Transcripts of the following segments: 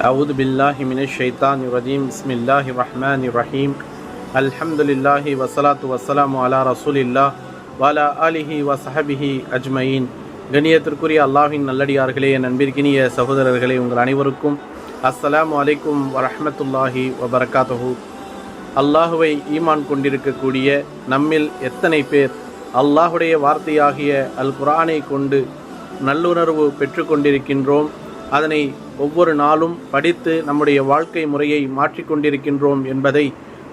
أعوذ بالله من الشيطان الرجيم بسم الله الرحمن الرحيم الحمد لله والصلاة والسلام على رسول الله وعلى آله وصحبه أجمعين கண்ணியத்திற்குரிய அல்லாஹின் நல்லடியார்களே என் அன்பிற்கினிய சகோதரர்களே உங்கள் அனைவருக்கும் அஸ்ஸலாமு அலைக்கும் வரஹ்மத்துல்லாஹி வபரகாத்துஹு அல்லாஹுவை ஈமான் கொண்டிருக்கக்கூடிய நம்மில் எத்தனை பேர் அல்லாஹுடைய வார்த்தையாகிய அல் குர்ஆனை கொண்டு நல்லுணர்வு பெற்றுக்கொண்டிருக்கின்றோம் அதனை ஒவ்வொரு நாளும் படித்து நம்முடைய வாழ்க்கை முறையை மாற்றிக்கொண்டிருக்கின்றோம் என்பதை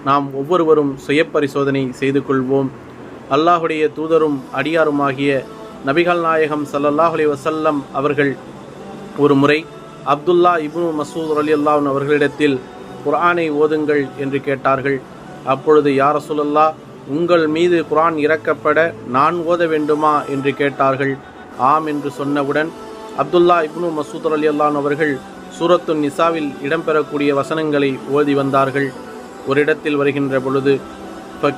நாம் ஒவ்வொருவரும் சுயப்பரிசோதனை செய்து கொள்வோம். அல்லாஹுடைய தூதரும் அடியாருமாகிய நபிகள் நாயகம் ஸல்லல்லாஹு வசல்லம் அவர்கள் ஒரு முறை அப்துல்லா இப்னு மசூத் அலி அல்லாஹ் அவர்களிடத்தில் குரானை ஓதுங்கள் என்று கேட்டார்கள். அப்பொழுது யார் சொல்லல்லா உங்கள் மீது குரான் இறக்கப்பட நான் ஓத வேண்டுமா? என்று கேட்டார்கள். ஆம் என்று சொன்னவுடன் அப்துல்லா இப்னு மசூத் அலி அல்லான் அவர்கள் சூரத்து நிசாவில் இடம்பெறக்கூடிய வசனங்களை ஓதி வந்தார்கள். ஒரு இடத்தில் வருகின்ற பொழுது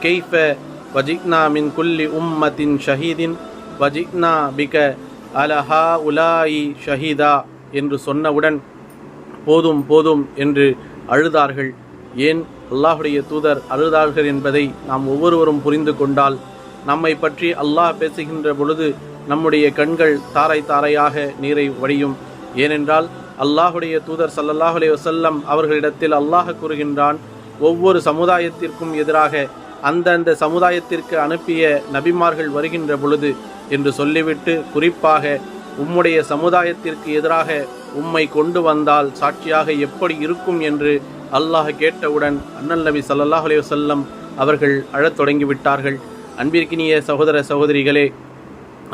கெய்ஃப வஜிக்னா மின் குல்லி உம்மத்தின் ஷஹீதின் வஜிக்னா பிக அலஹா உலாயி ஷஹீதா என்று சொன்னவுடன் போதும் போதும் என்று அழுதார்கள். ஏன்? அல்லாஹுடைய தூதர் அழுதார்கள் என்பதை நாம் ஒவ்வொருவரும் புரிந்து கொண்டால் நம்மை பற்றி அல்லாஹ் பேசுகின்ற பொழுது நம்முடைய கண்கள் தாரை தாரையாக நீரை வடியும். ஏனென்றால் அல்லாஹுடைய தூதர் சல்லல்லாஹு அலைஹி அவர்களிடத்தில் அல்லாஹ் கூறுகின்றான் ஒவ்வொரு சமுதாயத்திற்கும் எதிராக அந்தந்த சமுதாயத்திற்கு அனுப்பிய நபிமார்கள் வருகின்ற பொழுது என்று சொல்லிவிட்டு குறிப்பாக உம்முடைய சமுதாயத்திற்கு எதிராக உம்மை கொண்டு வந்தால் சாட்சியாக எப்படி இருக்கும் என்று அல்லாஹ் கேட்டவுடன் அண்ணல் நபி சல்லாஹ் அலைஹி அவர்கள் அழத் தொடங்கிவிட்டார்கள். அன்பிற்கினிய சகோதர சகோதரிகளே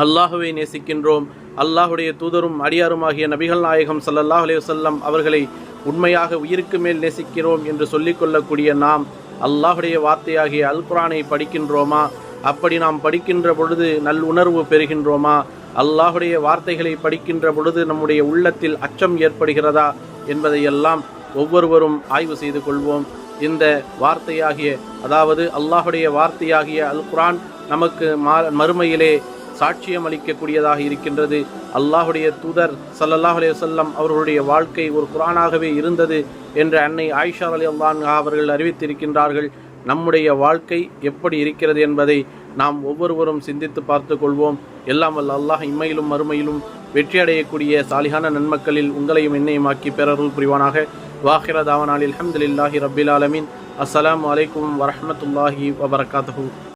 அல்லாஹுவை நேசிக்கின்றோம். அல்லாஹுடைய தூதரும் அடியாருமாகிய நபிகள் நாயகம் சல்லல்லாஹ் அலையுசல்லம் அவர்களை உண்மையாக உயிருக்கு மேல் நேசிக்கிறோம் என்று சொல்லிக்கொள்ளக்கூடிய நாம் அல்லாஹுடைய வார்த்தையாகிய அல் குரானை படிக்கின்றோமா? அப்படி நாம் படிக்கின்ற பொழுது நல் உணர்வு பெறுகின்றோமா? அல்லாஹுடைய வார்த்தைகளை படிக்கின்ற பொழுது நம்முடைய உள்ளத்தில் அச்சம் ஏற்படுகிறதா என்பதையெல்லாம் ஒவ்வொருவரும் ஆய்வு செய்து கொள்வோம். இந்த வார்த்தையாகிய அதாவது அல்லாஹுடைய வார்த்தையாகிய அல் குரான் நமக்கு மறுமையிலே சாட்சியம் அளிக்கக்கூடியதாக இருக்கின்றது. அல்லாஹுடைய தூதர் சல்லல்லாஹ் அலைஹி வஸல்லம் அவர்களுடைய வாழ்க்கை ஒரு குரானாகவே இருந்தது என்று அன்னை ஆயிஷா அலி அல்லான் அவர்கள் அறிவித்திருக்கின்றார்கள். நம்முடைய வாழ்க்கை எப்படி இருக்கிறது என்பதை நாம் ஒவ்வொருவரும் சிந்தித்து பார்த்து கொள்வோம். எல்லாம் வல்ல அல்லாஹ் இம்மையிலும் மறுமையிலும் வெற்றி அடையக்கூடிய சாலிகான நன்மக்களில் உங்களையும் என்னையுமாக்கி பெறருள் புரிவானாக. வாஹிர தாவனாலில் அஹமதுல்லாஹி ரபில் ஆலமின். அஸ்லாம் அலைக்கும் வரமத்துல்லாஹி வபரகாத்துஹூ.